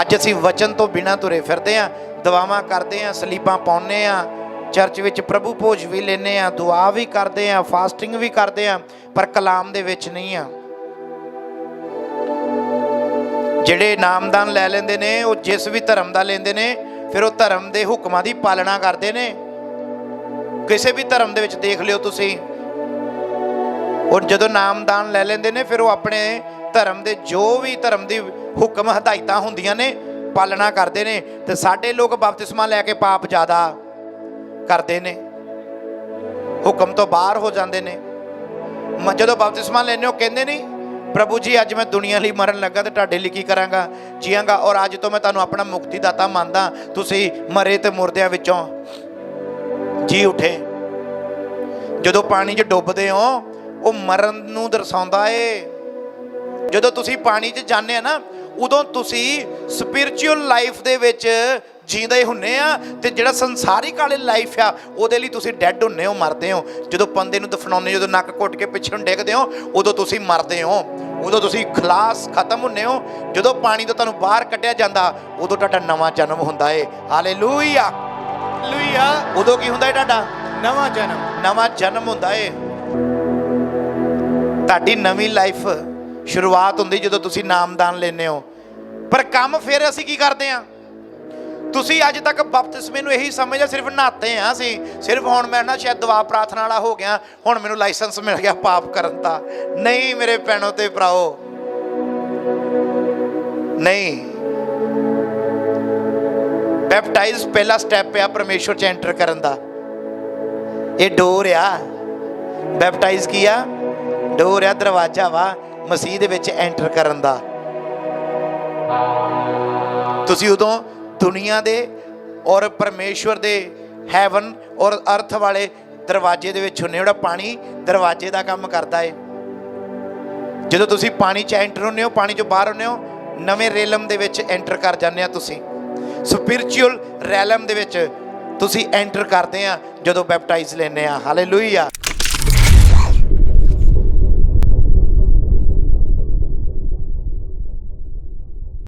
ਅੱਜ ਅਸੀਂ ਵਚਨ ਤੋਂ ਬਿਨਾਂ ਤੁਰੇ ਫਿਰਦੇ ਆਂ ਦੁਆਵਾਂ ਕਰਦੇ ਆਂ ਸਲੀਪਾਂ ਪਾਉਂਦੇ ਆਂ ਚਰਚ ਵਿੱਚ ਪ੍ਰਭੂ ਭੋਜ ਵੀ ਲੈਨੇ ਆਂ ਦੁਆ ਵੀ ਕਰਦੇ ਆਂ ਫਾਸਟਿੰਗ ਵੀ ਕਰਦੇ ਆਂ ਪਰ ਕਲਾਮ ਦੇ ਵਿੱਚ ਨਹੀਂ ਆ ਜਿਹੜੇ ਨਾਮਦਾਨ ਲੈ ਲੈਂਦੇ ਨੇ, ਉਹ ਜਿਸ ਵੀ ਧਰਮ ਦਾ ਲੈਂਦੇ ਨੇ, ਫਿਰ ਉਹ ਧਰਮ ਦੇ ਹੁਕਮਾਂ ਦੀ ਪਾਲਣਾ ਕਰਦੇ ਨੇ। ਕਿਸੇ ਵੀ ਧਰਮ ਦੇ ਵਿੱਚ ਦੇਖ ਲਿਓ ਤੁਸੀਂ। ਔਰ ਜਦੋਂ ਨਾਮਦਾਨ ਲੈ ਲੈਂਦੇ ਨੇ, ਫਿਰ ਉਹ ਆਪਣੇ ਧਰਮ ਦੇ ਜੋ ਵੀ ਧਰਮ ਦੀ ਹੁਕਮ ਹਦਾਇਤਾਂ ਹੁੰਦੀਆਂ ਨੇ, ਪਾਲਣਾ ਕਰਦੇ ਨੇ ਤੇ ਸਾਡੇ ਲੋਕ ਬਪਤਿਸਮਾ ਲੈ ਕੇ ਪਾਪ ਜ਼ਿਆਦਾ ਕਰਦੇ ਨੇ। ਹੁਕਮ ਤੋਂ ਬਾਹਰ ਹੋ ਜਾਂਦੇ ਨੇ। ਮ- ਜਦੋਂ ਬਪਤਿਸਮਾ ਲੈਂਦੇ ਹੋ, ਕਹਿੰਦੇ ਨਹੀਂ ਪ੍ਰਭੂ ਜੀ, ਅੱਜ ਮੈਂ ਦੁਨੀਆ ਲਈ ਮਰਨ ਲੱਗਾ ਤੇ ਤੁਹਾਡੇ ਲਈ ਕੀ ਕਰਾਂਗਾ? ਜੀਵਾਂਗਾ ਔਰ ਅੱਜ ਤੋਂ ਮੈਂ ਤੁਹਾਨੂੰ ਆਪਣਾ ਮੁਕਤੀ ਦਾਤਾ ਮੰਨਦਾ। ਤੁਸੀਂ ਮਰੇ ਤੇ ਮੁਰਦਿਆਂ ਵਿੱਚੋਂ ਜੀ ਉਠੇ। ਜਦੋਂ ਪਾਣੀ 'ਚ ਡੁੱਬਦੇ ਹੋ, ਉਹ ਮਰਨ ਨੂੰ ਦਰਸਾਉਂਦਾ ਏ। ਜਦੋਂ ਤੁਸੀਂ ਪਾਣੀ 'ਚ ਜਾਂਦੇ ਆ ਨਾ ਉਦੋਂ ਤੁਸੀਂ ਸਪਿਰਚੁਅਲ ਲਾਈਫ ਦੇ ਵਿੱਚ ਜੀਂਦੇ ਹੁੰਨੇ ਆ ਤੇ ਜਿਹੜਾ ਸੰਸਾਰਿਕ ਵਾਲੀ ਲਾਈਫ ਆ ਉਹਦੇ ਲਈ ਤੁਸੀਂ ਡੈੱਡ ਹੁੰਨੇ ਹੋ ਮਰਦੇ ਹੋ। ਜਦੋਂ ਬੰਦੇ ਨੂੰ ਦਫਨਾਉਂਦੇ ਜਦੋਂ ਨੱਕ ਘੁੱਟ ਕੇ ਪਿੱਛੇ ਨੂੰ ਡਿੱਗਦੇ ਹੋ ਉਦੋਂ ਤੁਸੀਂ ਮਰਦੇ ਹੋ। ਉਦੋਂ ਤੁਸੀਂ ਖਲਾਸ ਖਤਮ ਹੁੰਨੇ ਹੋ। ਜਦੋਂ ਪਾਣੀ ਤੋਂ ਤੁਹਾਨੂੰ ਬਾਹਰ ਕੱਢਿਆ ਜਾਂਦਾ ਉਦੋਂ ਤੁਹਾਡਾ ਨਵਾਂ ਜਨਮ ਹੁੰਦਾ ਏ। ਹਾਲੇਲੂਇਆ ਹਾਲੇਲੂਇਆ ਉਦੋਂ ਕੀ ਹੁੰਦਾ ਏ ਤੁਹਾਡਾ? ਨਵਾਂ ਜਨਮ। ਨਵਾਂ ਜਨਮ ਹੁੰਦਾ ਏ। ਤੁਹਾਡੀ ਨਵੀਂ ਲਾਈਫ ਸ਼ੁਰੂਆਤ ਹੁੰਦੀ ਜਦੋਂ ਤੁਸੀਂ ਨਾਮਦਾਨ ਲੈਂਦੇ ਹੋ। ਪਰ ਕੰਮ ਫਿਰ ਅਸੀਂ ਕੀ ਕਰਦੇ ਆ ਤੁਸੀਂ ਅੱਜ ਤੱਕ ਬਪਤਿਸਮੇ ਨੂੰ ਇਹੀ ਸਮਝਿਆ ਸਿਰਫ ਨਹਾਤੇ ਆ ਅਸੀਂ। ਸਿਰਫ ਹੁਣ ਮੈਂ ਨਾ ਸ਼ਾਇਦ ਦੁਆ ਪ੍ਰਾਰਥਨਾ ਵਾਲਾ ਹੋ ਗਿਆ, ਹੁਣ ਮੈਨੂੰ ਲਾਇਸੈਂਸ ਮਿਲ ਗਿਆ ਪਾਪ ਕਰਨ ਦਾ। ਨਹੀਂ ਮੇਰੇ ਭੈਣੋ ਤੇ ਭਰਾਓ। ਨਹੀਂ। ਬੈਪਟਾਈਜ਼ ਪਹਿਲਾ ਸਟੈਪ ਆ ਪਰਮੇਸ਼ਵਰ ਚ ਐਂਟਰ ਕਰਨ ਦਾ। ਇਹ ਡੋਰ ਆ। ਬੈਪਟਾਈਜ਼ ਕੀ ਆ? ਡੋਰ ਆ, ਦਰਵਾਜ਼ਾ ਵਾ। ਮਸੀਹ ਦੇ ਵਿੱਚ ਐਂਟਰ ਕਰਨ ਦਾ। ਤੁਸੀਂ ਉਦੋਂ ਦੁਨੀਆ ਦੇ ਔਰ ਪਰਮੇਸ਼ਵਰ ਦੇ ਹੈਵਨ ਔਰ ਅਰਥ ਵਾਲੇ ਦਰਵਾਜ਼ੇ ਦੇ ਵਿੱਚ ਹੁੰਨੇ ਹੋ। ਜਿਹੜਾ ਪਾਣੀ ਦਰਵਾਜ਼ੇ ਦਾ ਕੰਮ ਕਰਦਾ ਏ। ਜਦੋਂ ਤੁਸੀਂ ਪਾਣੀ 'ਚ ਐਂਟਰ ਹੁੰਨੇ ਹੋ, ਪਾਣੀ 'ਚੋਂ ਬਾਹਰ ਹੁੰਨੇ ਹੋ, ਨਵੇਂ ਰੈਲਮ ਦੇ ਵਿੱਚ ਐਂਟਰ ਕਰ ਜਾਂਦੇ ਆ ਤੁਸੀਂ। ਸਪਿਰਚੁਅਲ ਰੈਲਮ ਦੇ ਵਿੱਚ ਤੁਸੀਂ ਐਂਟਰ ਕਰਦੇ ਆ, ਜਦੋਂ ਬੈਪਟਾਈਜ਼ ਲੈਨੇ ਆ। ਹਾਲੇਲੂਇਆ